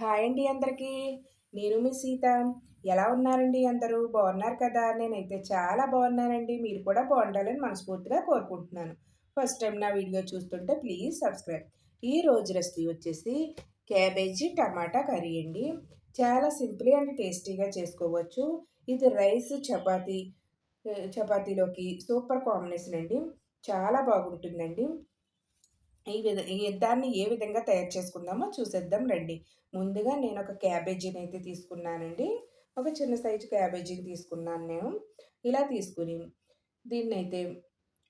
Hi అండి అందరికీ. నేను మీ సీత. ఎలా ఉన్నారండి అందరూ? బాగున్నారు కదా? నేనైతే చాలా బాగున్నానండి. మీరు కూడా బాగుండాలని మనస్ఫూర్తిగా కోరుకుంటున్నాను. ఫస్ట్ టైం నా వీడియో చూస్తుంటే ప్లీజ్ సబ్స్క్రైబ్. ఈ రోజు రెసిపీ వచ్చేసి క్యాబేజీ టమాటా కర్రీ అండి. చాలా సింపుల్ అండ్ టేస్టీగా చేసుకోవచ్చు. ఇది రైస్ చపాతీ చపాతీలోకి సూపర్ కాంబినేషన్ అండి. చాలా బాగుంటుందండి. ఈ విధ దాన్ని ఏ విధంగా తయారు చేసుకుందామో చూసేద్దాం రండి. ముందుగా నేను ఒక క్యాబేజీని అయితే తీసుకున్నానండి. ఒక చిన్న సైజు క్యాబేజీని తీసుకున్నాను నేను. ఇలా తీసుకుని దీన్ని అయితే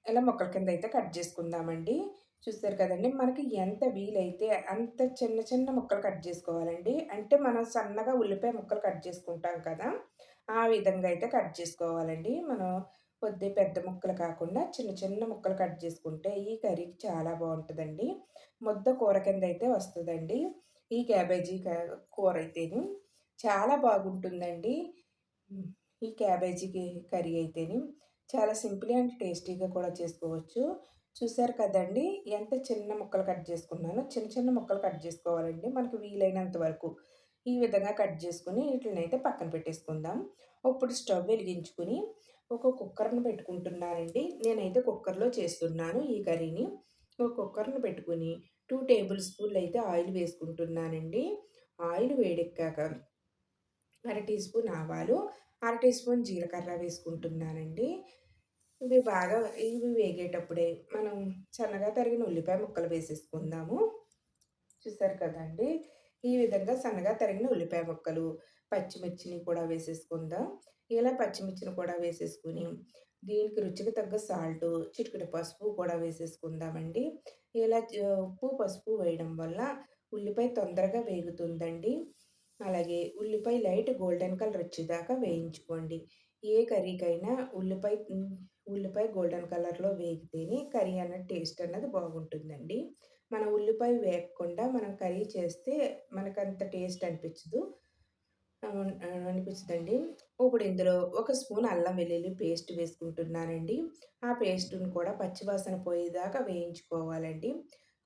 ఇలా మొక్కల కింద అయితే కట్ చేసుకుందామండి. చూస్తారు కదండి మనకి ఎంత వీలైతే అంత చిన్న చిన్న ముక్కలు కట్ చేసుకోవాలండి. అంటే మనం సన్నగా ఉల్లిపాయ ముక్కలు కట్ చేసుకుంటాం కదా ఆ విధంగా అయితే కట్ చేసుకోవాలండి. మనం కొద్ది పెద్ద ముక్కలు కాకుండా చిన్న చిన్న ముక్కలు కట్ చేసుకుంటే ఈ కర్రీకి చాలా బాగుంటుందండి. ముద్ద కూర కింద అయితే వస్తుందండి. ఈ క్యాబేజీ కూర అయితే చాలా బాగుంటుందండి. ఈ క్యాబేజీకి కర్రీ అయితేని చాలా సింపుల్ అండ్ టేస్టీగా కూడా చేసుకోవచ్చు. చూసారు కదండి ఎంత చిన్న ముక్కలు కట్ చేసుకున్నానో చిన్న చిన్న ముక్కలు కట్ చేసుకోవాలండి. మనకు వీలైనంత వరకు ఈ విధంగా కట్ చేసుకుని వీటిని అయితే పక్కన పెట్టేసుకుందాం. ఇప్పుడు స్టవ్ వెలిగించుకుని ఒక కుక్కర్ను పెట్టుకుంటున్నానండి. నేనైతే కుక్కర్లో చేస్తున్నాను ఈ కర్రీని. ఒక కుక్కర్ను పెట్టుకుని టూ టేబుల్ స్పూన్లు అయితే ఆయిల్ వేసుకుంటున్నానండి. ఆయిల్ వేడెక్కాక అర టీ స్పూన్ ఆవాలు అర టీ స్పూన్ జీలకర్ర వేసుకుంటున్నానండి. ఇవి బాగా ఇవి వేగేటప్పుడే మనం సన్నగా తరిగిన ఉల్లిపాయ ముక్కలు వేసేసుకుందాము. చూసారు కదండి? ఈ విధంగా సన్నగా తరిగిన ఉల్లిపాయ ముక్కలు పచ్చిమిర్చిని కూడా వేసేసుకుందాం. ఇలా పచ్చిమిర్చిని కూడా వేసేసుకుని దీనికి రుచికి తగ్గ సాల్ట్ చిటికెడు పసుపు కూడా వేసేసుకుందామండి. ఇలా ఉప్పు పసుపు వేయడం వల్ల ఉల్లిపాయ తొందరగా వేగుతుందండి. అలాగే ఉల్లిపాయ లైట్ గోల్డెన్ కలర్ వచ్చేదాకా వేయించుకోండి. ఏ కర్రీకైనా ఉల్లిపాయ ఉల్లిపాయ గోల్డెన్ కలర్లో వేగితేనే కర్రీ అన్న టేస్ట్ అన్నది బాగుంటుందండి. మన ఉల్లిపాయ వేగకుండా మనం కర్రీ చేస్తే మనకంత టేస్ట్ అనిపించదు. అనిపించదండి. ఇప్పుడు ఇందులో ఒక స్పూన్ అల్లం వెల్లుల్లి పేస్ట్ వేసుకుంటున్నానండి. ఆ పేస్ట్ను కూడా పచ్చివాసన పోయేదాకా వేయించుకోవాలండి.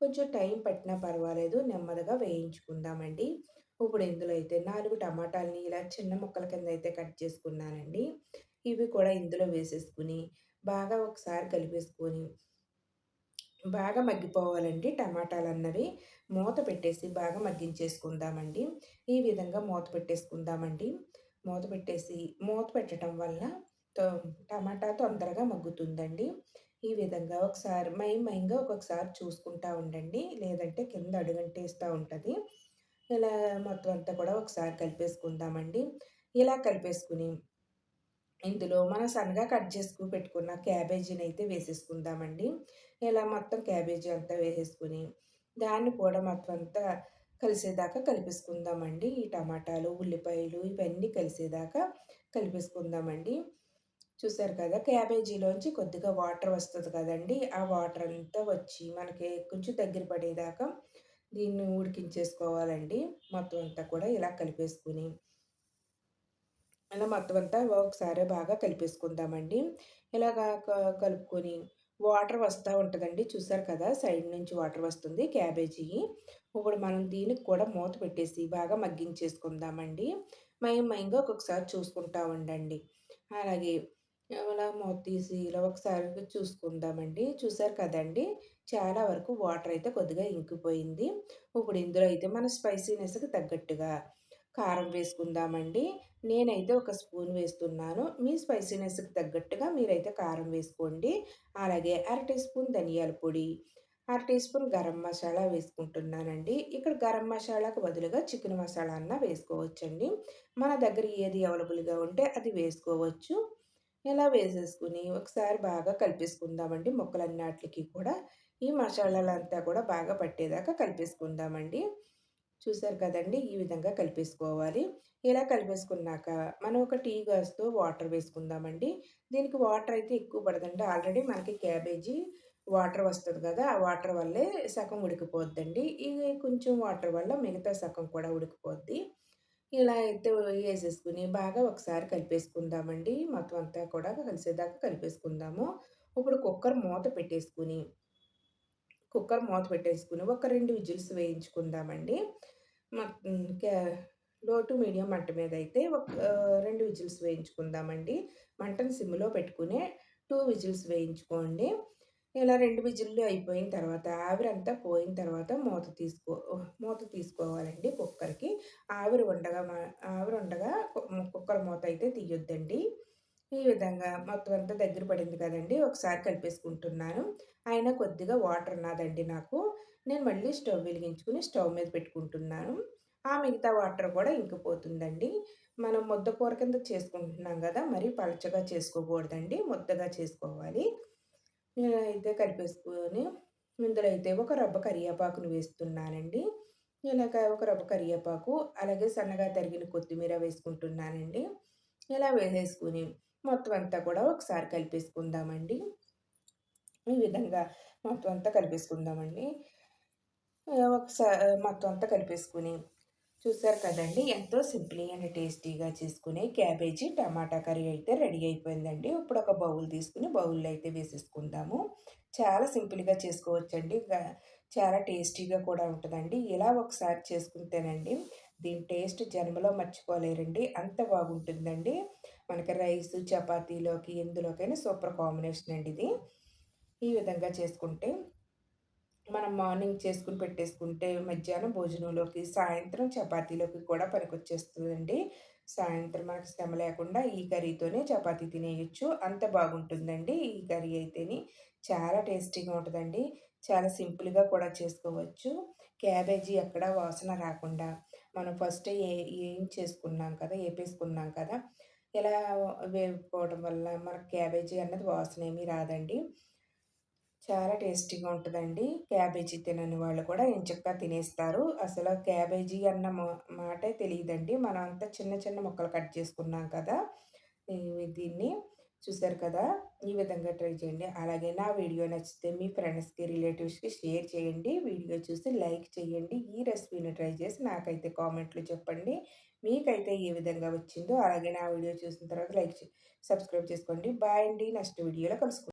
కొంచెం టైం పట్టినా పర్వాలేదు నెమ్మదిగా వేయించుకుందామండి. ఇప్పుడు ఇందులో అయితే నాలుగు టమాటాలని ఇలా చిన్న ముక్కల కింద అయితే కట్ చేసుకున్నానండి. ఇవి కూడా ఇందులో వేసేసుకుని బాగా ఒకసారి కలిపేసుకొని బాగా మగ్గిపోవాలండి టమాటాలు అన్నవి మూత పెట్టేసి బాగా మగ్గించేసుకుందామండి. ఈ విధంగా మూత పెట్టేసుకుందామండి. మూత పెట్టేసి మూత పెట్టడం వల్ల టమాటా తొందరగా మగ్గుతుందండి. ఈ విధంగా ఒకసారి మై మైంగా ఒక్కొక్కసారి చూసుకుంటా ఉండండి. లేదంటే కింద అడుగంటేస్తూ ఉంటుంది. ఇలా మొత్తం అంతా కూడా ఒకసారి కలిపేసుకుందామండి. ఇలా కలిపేసుకుని ఇందులో మనం సన్నగా కట్ చేసుకుని పెట్టుకున్న క్యాబేజీని అయితే వేసేసుకుందామండి. ఇలా మొత్తం క్యాబేజీ అంతా వేసేసుకుని దాన్ని కూడా మొత్తం అంతా కలిసేదాకా కలిపేసుకుందామండి. ఈ టమాటాలు ఉల్లిపాయలు ఇవన్నీ కలిసేదాకా కలిపేసుకుందామండి. చూసారు కదా క్యాబేజీలోంచి కొద్దిగా వాటర్ వస్తుంది కదండి. ఆ వాటర్ అంతా వచ్చి మనకి కొంచెం దగ్గర పడేదాకా దీన్ని ఉడికించేసుకోవాలండి. మొత్తం అంతా కూడా ఇలా కలిపేసుకుని. అలా మొత్తం అంతా ఒకసారి బాగా కలిపేసుకుందామండి. ఇలాగా కలుపుకొని వాటర్ వస్తూ ఉంటుందండి. చూసారు కదా సైడ్ నుంచి వాటర్ వస్తుంది క్యాబేజీ. ఇప్పుడు మనం దీనికి కూడా మూత పెట్టేసి బాగా మగ్గించేసుకుందామండి. మయం మయంగా ఒక్కొక్కసారి చూసుకుంటా ఉండండి. అలాగే అలా మూత తీసి ఇలా ఒకసారి చూసుకుందామండి. చూసారు కదండి చాలా వరకు వాటర్ అయితే కొద్దిగా ఇంకిపోయింది. ఇప్పుడు ఇందులో అయితే మన స్పైసీనెస్కి తగ్గట్టుగా కారం వేసుకుందామండి. నేనైతే ఒక స్పూన్ వేస్తున్నాను. మీ స్పైసీనెస్కి తగ్గట్టుగా మీరైతే కారం వేసుకోండి. అలాగే అర టీ స్పూన్ ధనియాల పొడి అర టీ స్పూన్ గరం మసాలా వేసుకుంటున్నానండి. ఇక్కడ గరం మసాలాకు బదులుగా చికెన్ మసాలా అన్న వేసుకోవచ్చండి. మన దగ్గర ఏది అవైలబుల్గా ఉంటే అది వేసుకోవచ్చు. ఇలా వేసేసుకుని ఒకసారి బాగా కలిపేసుకుందామండి. మొక్కలన్నిటికి కూడా ఈ మసాలాలంతా కూడా బాగా పట్టేదాకా కలిపేసుకుందామండి. చూసారు కదండి! ఈ విధంగా కలిపేసుకోవాలి. ఇలా కలిపేసుకున్నాక మనం ఒక టీ గ్లాస్తో వాటర్ వేసుకుందామండి. దీనికి వాటర్ అయితే ఎక్కువ పడదండి. ఆల్రెడీ మనకి క్యాబేజీ వాటర్ వస్తుంది కదా! ఆ వాటర్ వల్లే సగం ఉడికిపోద్దండి. ఇది కొంచెం వాటర్ వల్ల మిగతా సగం కూడా ఉడికిపోద్ది. ఇలా అయితే వేసేసుకుని బాగా ఒకసారి కలిపేసుకుందామండి. మొత్తం అంతా కూడా కలిసేదాకా కలిపేసుకుందాము. ఇప్పుడు కుక్కర్ మూత పెట్టేసుకుని కుక్కర్ మూత పెట్టేసుకుని ఒక రెండు విజిల్స్ వేయించుకుందామండి. లో టు మీడియం మంట మీద అయితే ఒక రెండు విజిల్స్ వేయించుకుందామండి. మంటను సిమ్‌లో పెట్టుకునే టూ విజిల్స్ వేయించుకోండి. ఇలా రెండు విజిల్లు అయిపోయిన తర్వాత ఆవిరంతా పోయిన తర్వాత మూత తీసుకో మూత తీసుకోవాలండి కుక్కర్‌కి. ఆవిరి ఉండగా మా ఆవిరి ఉండగా కుక్కర్ మూత అయితే తీయొద్దండి. ఈ విధంగా మొత్తం అంతా దగ్గర పడింది కదండీ! ఒకసారి కలిపేసుకుంటున్నాను. అయినా కొద్దిగా వాటర్ ఉన్నాదండి నాకు. నేను మళ్ళీ స్టవ్ వెలిగించుకొని స్టవ్ మీద పెట్టుకుంటున్నాను. ఆ మిగతా వాటర్ కూడా ఇంకిపోతుందండి. మనం ముద్ద కూర కింద చేసుకుంటున్నాం కదా మరి పలచగా చేసుకోకూడదండి. ముద్దగా చేసుకోవాలి. నేనైతే కలిపేసుకొని ఇందులో అయితే ఒక రబ్బ కరివేపాకుని వేస్తున్నానండి. ఇలాగ ఒక రబ్బ కరివేపాకు, అలాగే సన్నగా తరిగిన కొత్తిమీర వేసుకుంటున్నానండి. ఇలా వేసేసుకుని మొత్తం అంతా కూడా ఒకసారి కలిపేసుకుందామండి. ఈ విధంగా మొత్తం అంతా కలిపేసుకుందామండి. ఒకసారి మొత్తం అంతా కలిపేసుకుని చూసారు కదండి ఎంతో సింపుల్ అండ్ టేస్టీగా చేసుకునే క్యాబేజీ టమాటా కర్రీ అయితే రెడీ అయిపోయిందండి. ఇప్పుడు ఒక బౌల్ తీసుకొని బౌల్‌లో అయితే వేసేసుకుందాము. చాలా సింపుల్‌గా చేసుకోవచ్చండి. చాలా టేస్టీగా కూడా ఉంటుందండి ఇలా ఒకసారి చేసుకుంటేనండి దీని టేస్ట్ జన్మలో మర్చిపోలేరండి. అంత బాగుంటుందండి. మనకి రైస్ చపాతీలోకి ఎందులోకైనా సూపర్ కాంబినేషన్ అండి ఇది. ఈ విధంగా చేసుకుంటే మనం మార్నింగ్ చేసుకుని పెట్టేసుకుంటే మధ్యాహ్నం భోజనంలోకి, సాయంత్రం చపాతీలోకి కూడా పనికొచ్చేస్తుందండి సాయంత్రం మనకి శ్రమ లేకుండా ఈ కర్రీతోనే చపాతీ తినేయచ్చు అంత బాగుంటుందండి ఈ కర్రీ అయితేని. చాలా టేస్టీగా ఉంటుందండి చాలా సింపుల్‌గా కూడా చేసుకోవచ్చు. క్యాబేజీ ఎక్కడ వాసన రాకుండా మనం ఫస్ట్ ఏ ఏం చేసుకున్నాం కదా! ఏపేసుకున్నాం కదా! ఇలా వేపుకోవడం వల్ల మనకు క్యాబేజీ అన్నది వాసన ఏమీ రాదండి. చాలా టేస్టీగా ఉంటుందండి క్యాబేజీ తినని వాళ్ళు కూడా ఎంచక్కా తినేస్తారు. అసలు క్యాబేజీ అన్న మా మాటే తెలియదండి మనం అంతా చిన్న చిన్న ముక్కలు కట్ చేసుకున్నాం కదా! దీన్ని చూసారు కదా! ఈ విధంగా ట్రై చేయండి. అలాగే నా వీడియో నచ్చితే మీ ఫ్రెండ్స్‌కి, రిలేటివ్స్‌కి షేర్ చేయండి. వీడియో చూసి లైక్ చేయండి. ఈ రెసిపీని ట్రై చేసి నాకైతే కామెంట్లు చెప్పండి. మీకైతే ఏ విధంగా వచ్చిందో అలాగే నా వీడియో చూసిన తర్వాత లైక్ చే సబ్స్క్రైబ్ చేసుకోండి. బాయ్ అండి. నెక్స్ట్ వీడియోలో కలుసుకుంటాం